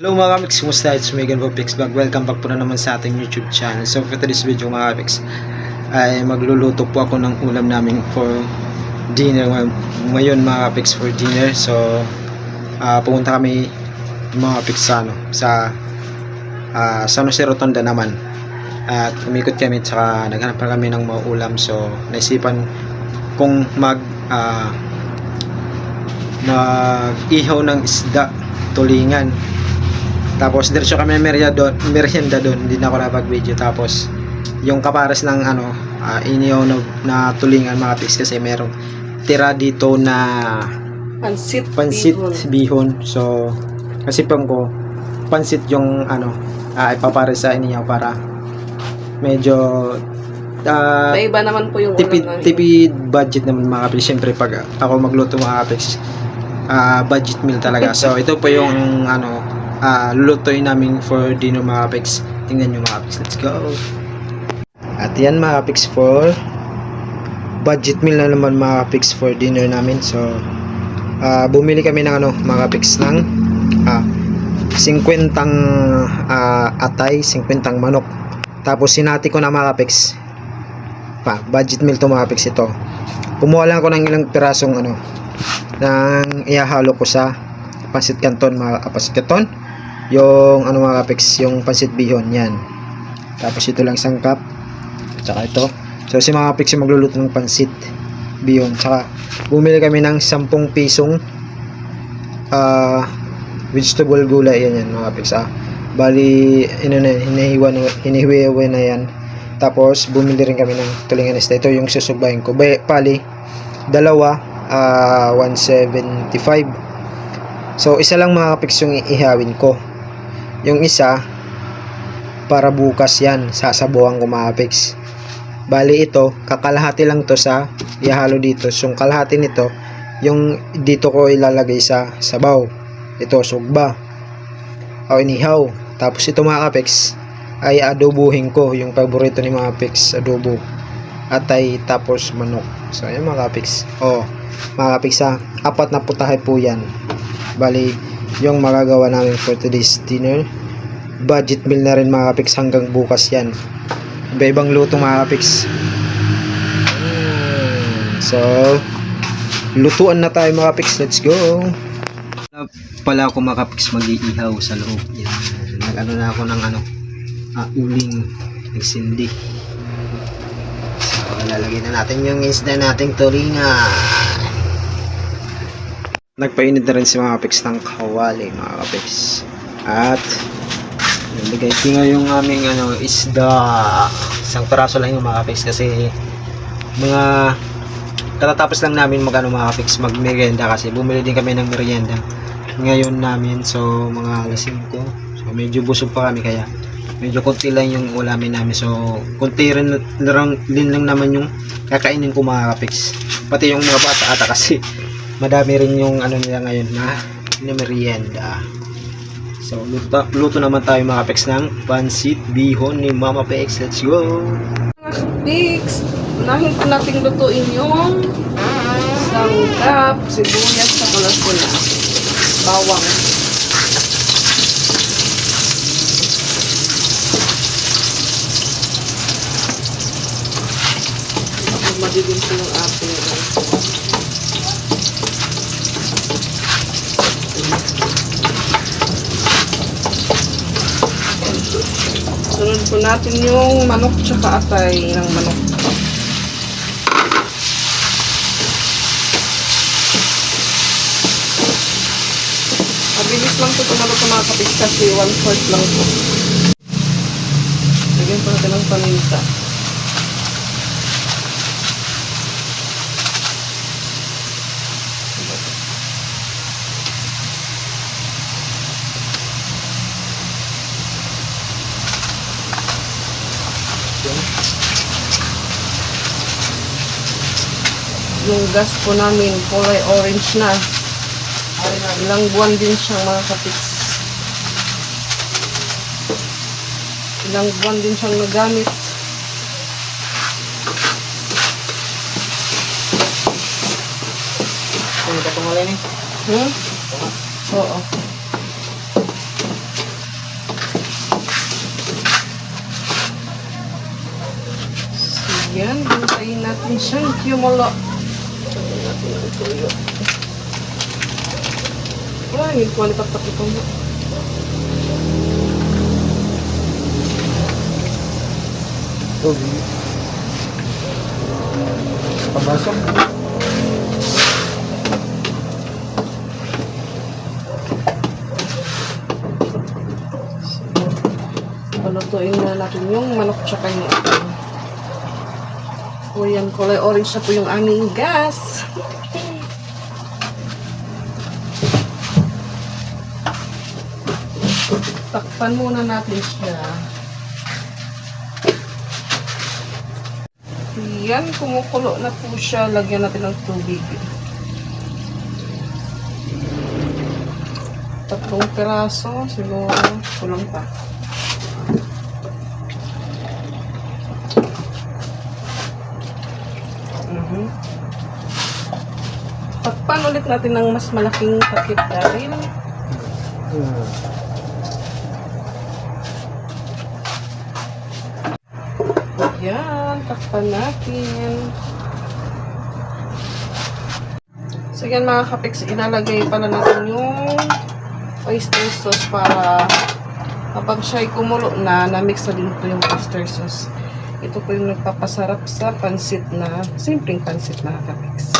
Hello mga kapiks, kumusta? It's Megan po Pix Vlog. Welcome back po na naman sa ating YouTube channel. So for today's video mga kapiks, ay magluluto po ako ng ulam namin for dinner ngay- ngayon mga kapiks for dinner. So ah, pumunta kami mga kapiks sa ano, sa ah, San Jose Rotonda naman. At umikot kami at saka naghanap pa kami ng mga ulam. So naisipan kung mag ah, mag-ihaw ng isda tulingan tapos diretso kami merienda doon, merienda doon, hindi na ako napag-video. Tapos yung kapares ng ano, uh, iniyaw na, na tulingan mga pics kasi merong tira dito na Pansit. pansit bihon. bihon. So kasi pang ko pansit yung ano, uh, ipapares sa iniyaw para medyo ah, May iba naman po yung tipid namin. tipid budget naman mga kapis syempre pag ako magluto mga kapis ah, budget meal talaga so ito po yung ano ah, lulutuin namin for dinner mga kapis tingnan nyo mga kapis let's go. At yan mga kapis for budget meal na naman mga kapis for dinner namin. So ah, bumili kami ng ano mga kapis ng ah, 50 ah, atay 50 manok. Tapos sinati ko na mga kapis pa budget meal to mga pics ito. Kumuha lang ako ng ilang pirasong ano ng ihahalo ko sa pansit canton mga ah, pansit canton yung ano mga pics yung pansit bihon yan tapos ito lang isang cup tsaka ito so si mga pics yung magluluto ng pansit bihon tsaka bumili kami ng 10 pisong ah vegetable gulay yan yan mga pics ah bali ano na hinihiwa hinihiwa na yan tapos, bumili rin kami ng tulingan isda. Ito yung susugbahin ko. Ba- pali, dalawa, ah 175. So, isa lang mga kapiks yung ihawin ko. Yung isa, para bukas yan, sasabuhan ko mga. Bali ito, kakalahati lang to sa ihalo dito. So, yung kalahati nito, yung dito ko ilalagay sa sabaw. Ito, sugba. O inihaw. Tapos ito mga kapiks, ay adobuhin ko yung paborito ni mga pics adobo atay tapos manok. So ayan mga kapiks. Oh mga kapiks ha? Apat na putahe po yan. Bali yung magagawa namin for today's dinner budget meal na rin mga kapiks hanggang bukas yan. Iba ibang luto mga kapiks. So lutuan na tayo mga kapiks. Let's go. Pala ako mga kapiks mag-iihaw sa loob. Yan. Nag ano na ako ng ano ah, uling nagsindi lalagyan na natin yung isda nating turingan nagpainit na rin si mga kapiks ng kawali mga kapiks. At nilagay ko nga yung aming ano, isda. Isang peraso lang yung mga kapiks kasi mga katatapos lang namin mag ano, mga kapiks mag merienda kasi bumili din kami ng merienda ngayon namin. So mga alas 5 so medyo busog pa kami kaya medyo konti lang yung ulamin namin. So konti rin lang, din lang naman yung kakainin ko mga kapiks. Pati yung mga bata ata kasi madami rin yung ano nila ngayon na, merienda. So luto, luto naman tayo mga kapiks ng pansit bihon ni Mama Pex. Let's go! Bix, unahin po natin lutuin yung sanggap, sibuyas, sa kalasula. Bawang. Madilim po yung ating Sunod po natin yung manok tsaka atay ng manok. Mabilis lang po tumalo kapis kasi one fourth lang po. Lagyan po natin ng paminta. gas po namin kulay orange na ilang buwan din siyang mga kapiks ilang buwan din siyang nagamit Ano ka tungalay ni? Hmm? Oo. Sige, so, buntayin natin siyang cumulo tuyo. Ay, hindi ko alipat ito mo. Tubig. Pabasok. Palutuin na natin yung manok tsaka yung ito. O yan, kulay orange na po yung aming gas. Takpan muna natin siya. Yan, kumukulo na po siya. Lagyan natin ng tubig. Tatlong piraso, siguro kulang pa. Mhm. Takpan ulit natin ng mas malaking takip dahil Hmm. yan, takpan natin. So yan mga kapiks, ilalagay pala natin yung oyster sauce para kapag siya'y kumulo na, na-mix na din po yung oyster sauce. Ito po yung nagpapasarap sa pansit na, simpleng pansit mga kapiks.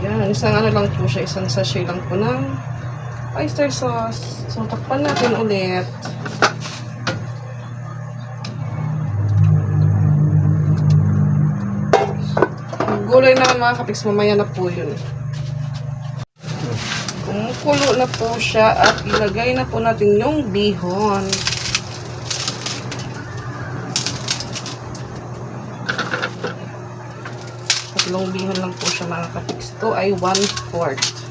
Yan, isang ano lang po siya, isang sachet lang po ng oyster sauce. So, takpan natin ulit. Yung mga kapiks, mamaya na po yun. Kumukulo na po siya at ilagay na po natin yung bihon. Tatlong bihon lang po siya mga kapiks. Ito ay 1 fourth.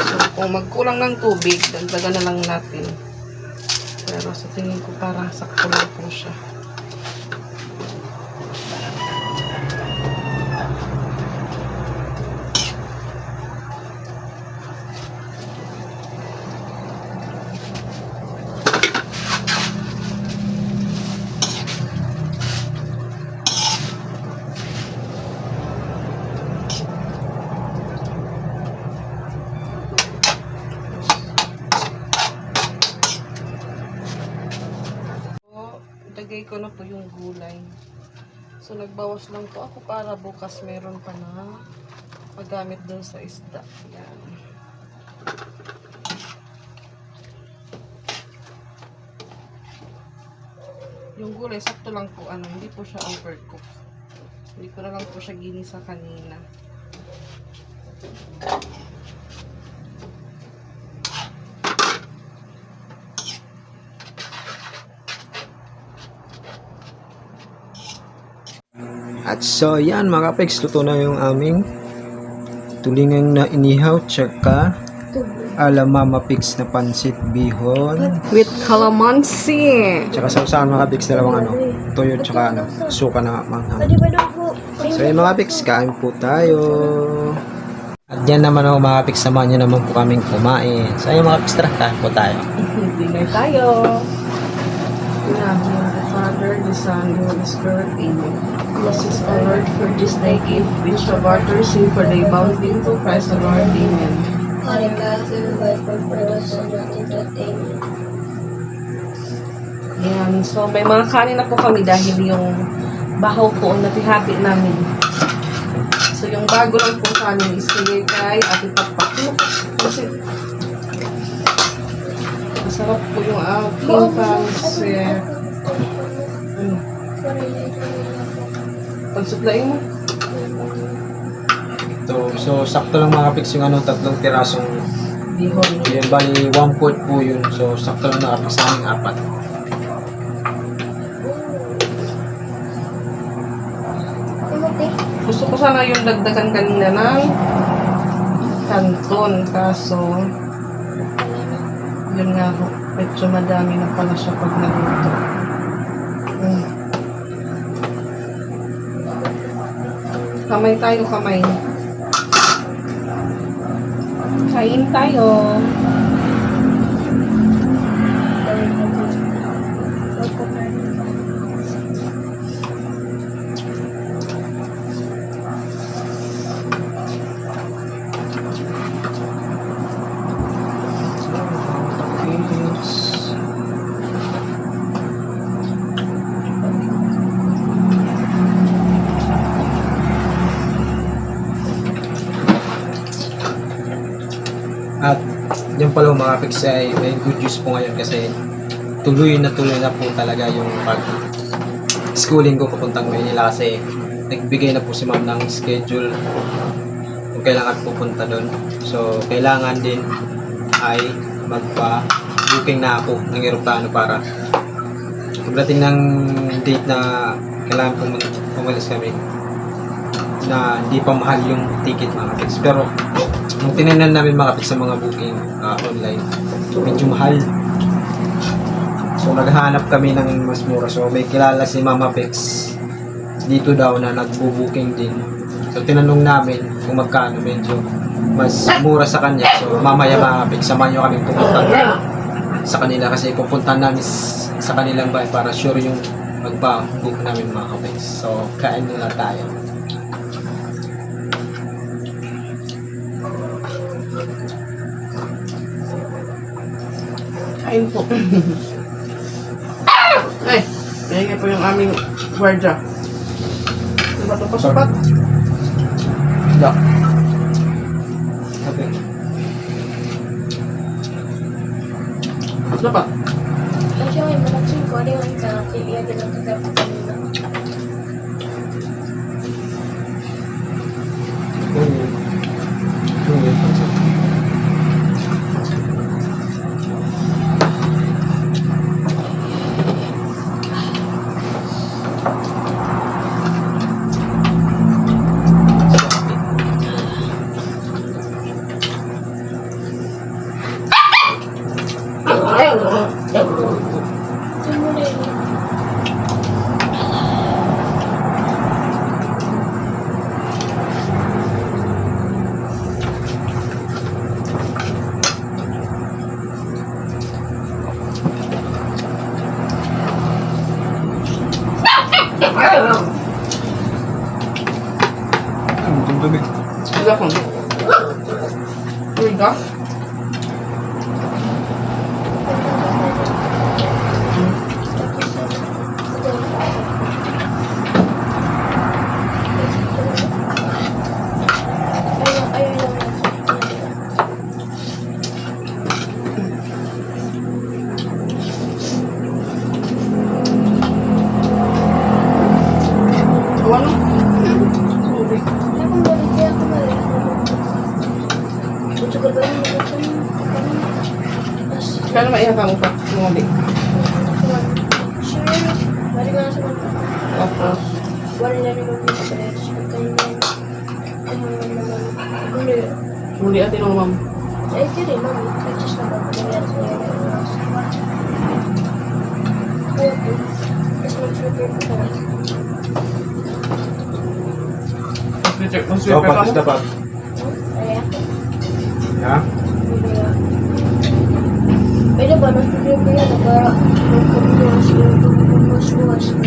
So, kung magkulang ng tubig, dagdagan na lang natin. Pero sa tingin ko parang sakto lang po siya. So, ilagay ko na po yung gulay. So, nagbawas lang po ako para bukas meron pa na paggamit dun sa isda. Yan. Yung gulay, sakto lang po, ano, hindi po siya overcook. Hindi ko na lang po siya ginisa kanina. At so, yan mga kapex, luto na yung aming tulingang na inihaw, tsaka ala mama pix na pansit bihon. With calamansi! Tsaka sausahan mga kapex, dalawang ano, toyo tsaka ano, suka na manghang. So yun mga kapex, kain po tayo. At yan naman ako mga kapex, samahan nyo naman po kaming kumain. So ayun mga kapex, tara, kain po tayo. Dinner tayo. The Father, the Son, the Holy Spirit. Amen. Bless us, O Lord, for this thy gift, which of our sin for thy bounty to Christ the Lord. Amen. Father God, through life for us and not in death. Amen. Yan. So, may mga kanin na po kami dahil yung bahaw po ang natihati namin. So, yung bago lang po kanin is kay kay Ate Pakpak. Kasi, masarap po yung aking pansit. Ano? Pagsuplain mo. So, so sakto lang mga kapex yung ano, tatlong pirasong Bihon. yun, bali one fourth po yun. So sakto lang sa aming apat. Gusto ko sana yung dagdagan kanina ng kanton. Kaso, yun nga. Medyo madami na pala siya pag naluto. Kamay tayo, kamay. Kain tayo. Opo. At yung pala mga Apex ay may good news po ngayon kasi tuloy na tuloy na po talaga yung pag schooling ko papuntang Manila kasi nagbigay na po si ma'am ng schedule kung kailangan pupunta doon. So, kailangan din ay magpa-booking na ako ng aeroplano para pagdating ng date na kailangan pum- pumalis kami na hindi pa mahal yung ticket mga kapits. Pero, nung tinignan namin mga kapits sa mga booking ah, online, medyo mahal. So, naghahanap kami ng mas mura. So, may kilala si Mama Pex dito daw na nagbo-booking din. So, tinanong namin kung magkano medyo mas mura sa kanya. So, mamaya mga Pex, samahan nyo kami pumunta sa kanila kasi pupuntahan namin sa kanilang bahay para sure yung magpa-book namin mga Pex. So, kain muna tayo. Kain po. Ay, kaya po yung aming gwardiya. Diba ito pa sapat? Da. Okay. Dapat. Kasi may malaking ko rin ang kaki. Iya din ang kakapi kanina. Ito na. Ano naman. Gulo yun. muli atin ang ma'am. Ay, ito rin, mami. Magkabukas yung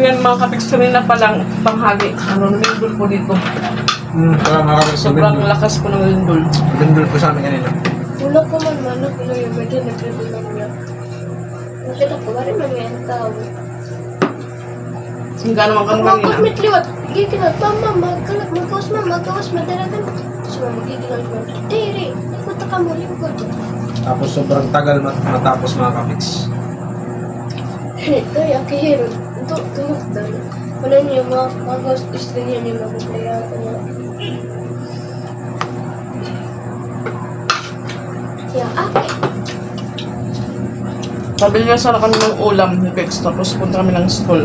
So yan mga kapiks kanina pa lang panghali. Ano, lindol po dito. Hmm, parang makakapit sa Sobrang lindol. lakas po ng lindol. Lindol po sa amin kanina. Wala ko man man, pero yung medyo nagre-remember niya. Nakita ko, bari man yan tao. Gano'n ka naman Magkos yun. mit liwat. Giginag pa ma'am. Magkalat magkos ma'am. Magkawas madaragan. So magiginag mo. Diri. Ikot ka mo. Lingkod. Tapos sobrang tagal mat- matapos mga kapiks. Ito yung Tumok doon. Wala niya mga magkos. Gusto niya niya magkaklaya ko na. Sabi niya sana kami ng ulam ni Pex, tapos punta kami ng school.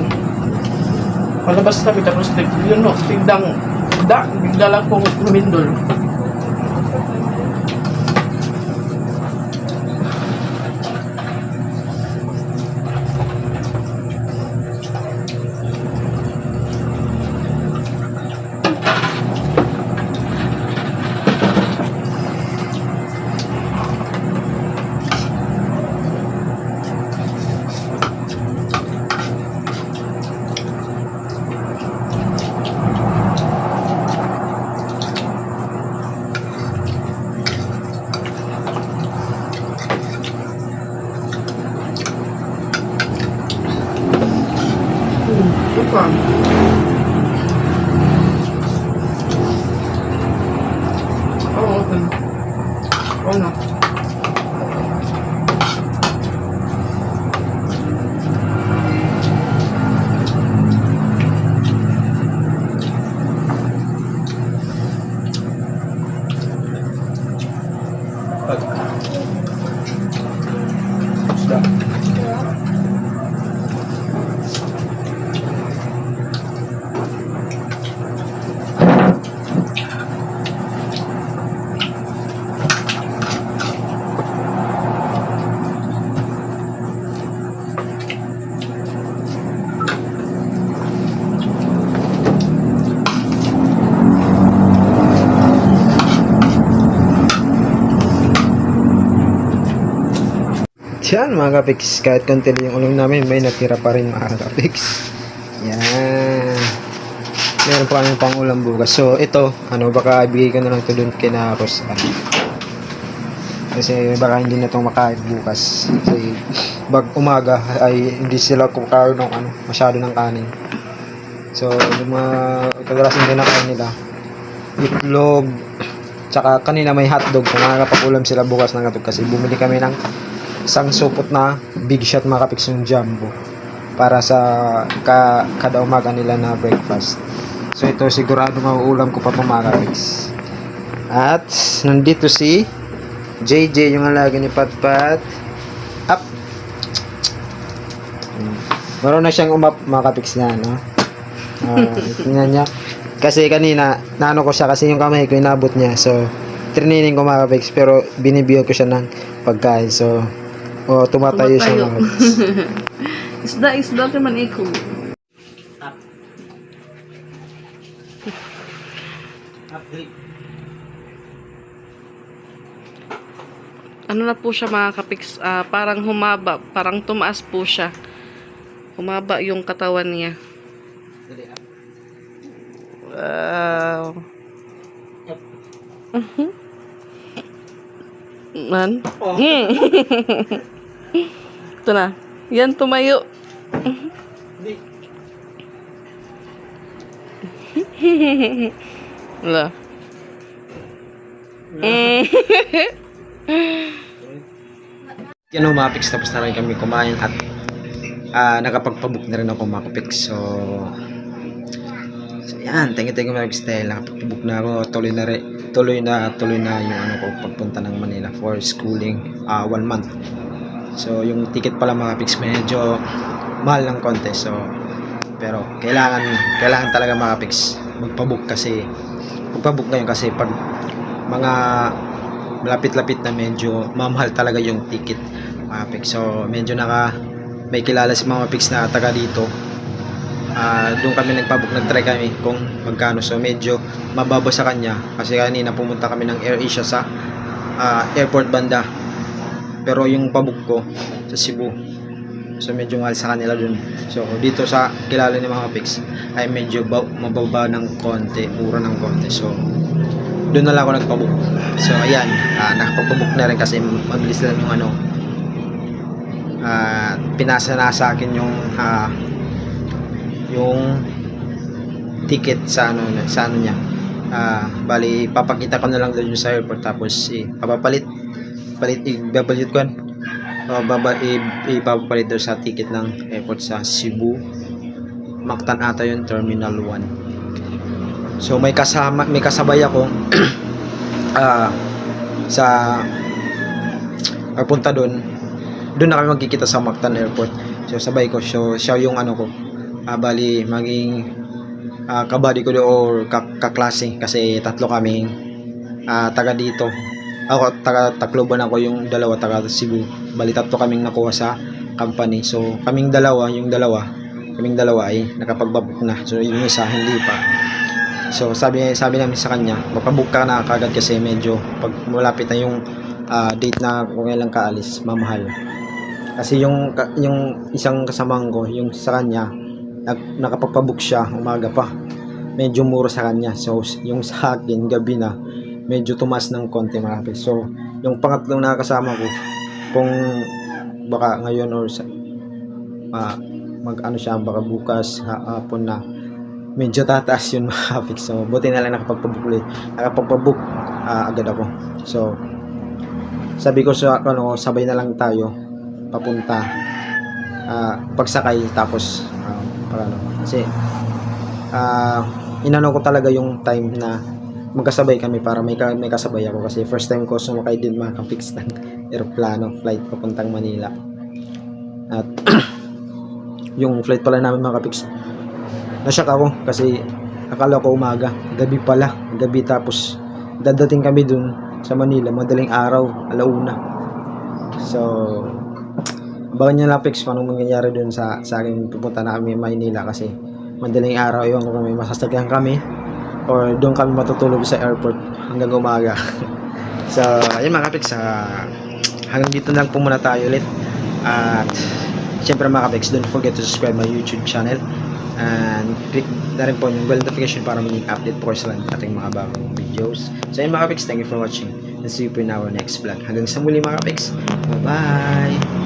Palabas kami, tapos big, yun no, biglang, da, bigla lang pong lumindol. Hmm, ito Yan mga kapiks, kahit konti lang yung ulong namin, may natira pa rin mga kapiks. Yan. Meron pa kami pang ulam bukas. So ito, ano, baka ibigay ko na lang ito dun kina Ros. Ano. Kasi baka hindi na itong makain bukas. Kasi bag umaga ay hindi sila kumakain ng ano, masyado ng kanin. So yung mga kadalasan din na kain nila, itlog, tsaka kanina may hotdog. So makakapag-ulam sila bukas ng hotdog kasi bumili kami ng isang supot na big shot mga kapiks yung jumbo para sa ka, kada umaga nila na breakfast. So ito sigurado mauulam ko pa itong mga kapiks. At nandito si JJ yung alaga ni Patpat. Up! Meron na siyang umap mga kapiks na no? Ah, tingnan niya. Kasi kanina, naano ko siya kasi yung kamay ko inabot niya. So, trinining ko mga kapiks pero binibigyan ko siya ng pagkain. So, oh, tumatayo siya Tumatayo. mga kapiks. Isda, isda ka man ikaw. Ano na po siya mga kapiks, ah, parang humaba, parang tumaas po siya. Humaba yung katawan niya. Wow. Mhm. Man. Mm. Ito na. Yan, tumayo. Wala. Mm. Yan mga pics, tapos na rin kami kumain at ah, nakapagpabook na rin ako mga pics. So, so yan, thank you, thank you mga pics dahil nakapagpabook na ako. Tuloy na, rin, tuloy na, tuloy na yung ano ko pagpunta ng Manila for schooling, ah one month. So, yung ticket pala mga pics medyo mahal ng konti. So, pero kailangan, kailangan talaga mga pics magpabook kasi magpabook ngayon kasi pag mga malapit-lapit na medyo mamahal talaga yung ticket mga pics. So medyo naka may kilala si mga pics na taga dito. Ah, doon kami nagpabook nag-try kami kung magkano. So medyo mababa sa kanya kasi kanina pumunta kami ng Air Asia sa ah, airport banda. Pero yung pabook ko sa Cebu. So medyo mahal sa kanila dun. So dito sa kilala ni mga pics ay medyo ba- mababa ng konti, mura ng konti. So doon na lang ako nagpabook. So ayan, ah, nakapagpabook na rin kasi mabilis lang yung ano ah pinasa na sa akin yung ah, yung ticket sa ano sa ano niya. Ah, bali papakita ko na lang doon sa airport tapos eh, papapalit palit ibabalit ko o baba i- ipapapalit doon sa ticket ng airport sa Cebu. Mactan ata yung Terminal 1 so may kasama may kasabay ako ah sa pagpunta doon doon na kami magkikita sa Mactan Airport. So sabay ko so siya yung ano ko. Ah, bali maging ah, kabady ko do or ka- kaklase. Kasi tatlo kaming ah, taga dito ako taga Tacloban ako yung dalawa taga Cebu. Bali tatlo kaming nakuha sa company. So kaming dalawa yung dalawa kaming dalawa ay nakapagbabok na. So yung isa hindi pa. So sabi sabi namin sa kanya mapabook ka na kagad kasi medyo pag malapit na yung ah, date na kung kailan ka alis mamahal. Kasi yung yung isang kasamang ko yung sa kanya nag, nakapagpabook siya umaga pa. Medyo mura sa kanya. So yung sa akin gabi na medyo tumas ng konti mga. So, yung pangatlong nakakasama ko, kung baka ngayon or sa, ah, mag ano siya, baka bukas, ha, hapon na, medyo tataas yun mga kapis. So, buti na lang nakapagpabook ulit. Nakapagpabook ah, agad ako. So, sabi ko sa ano, sabay na lang tayo papunta ah, pagsakay tapos ah, para ano kasi ah inano ko talaga yung time na magkasabay kami para may, ka, may kasabay ako kasi first time ko sumakay din mga kapix ng aeroplano flight papuntang Manila. At yung flight pala namin mga kapix nasyak ako kasi akala ko umaga gabi pala gabi tapos dadating kami dun sa Manila madaling araw alauna. So abangan nyo lang Pix kung anong mangyayari dun sa, sa akin pupunta na kami Maynila kasi madaling araw yun kung may masasagyan kami or doon kami matutulog sa airport hanggang umaga. so, ayun mga kapiks, ah, hanggang dito lang po muna tayo ulit. At, syempre mga kapiks, don't forget to subscribe my YouTube channel and click na rin po yung bell notification para maging update po kayo sa ating mga bagong videos. So, ayun mga kapiks, thank you for watching and see you po in our next vlog. Hanggang sa muli mga kapiks, bye-bye!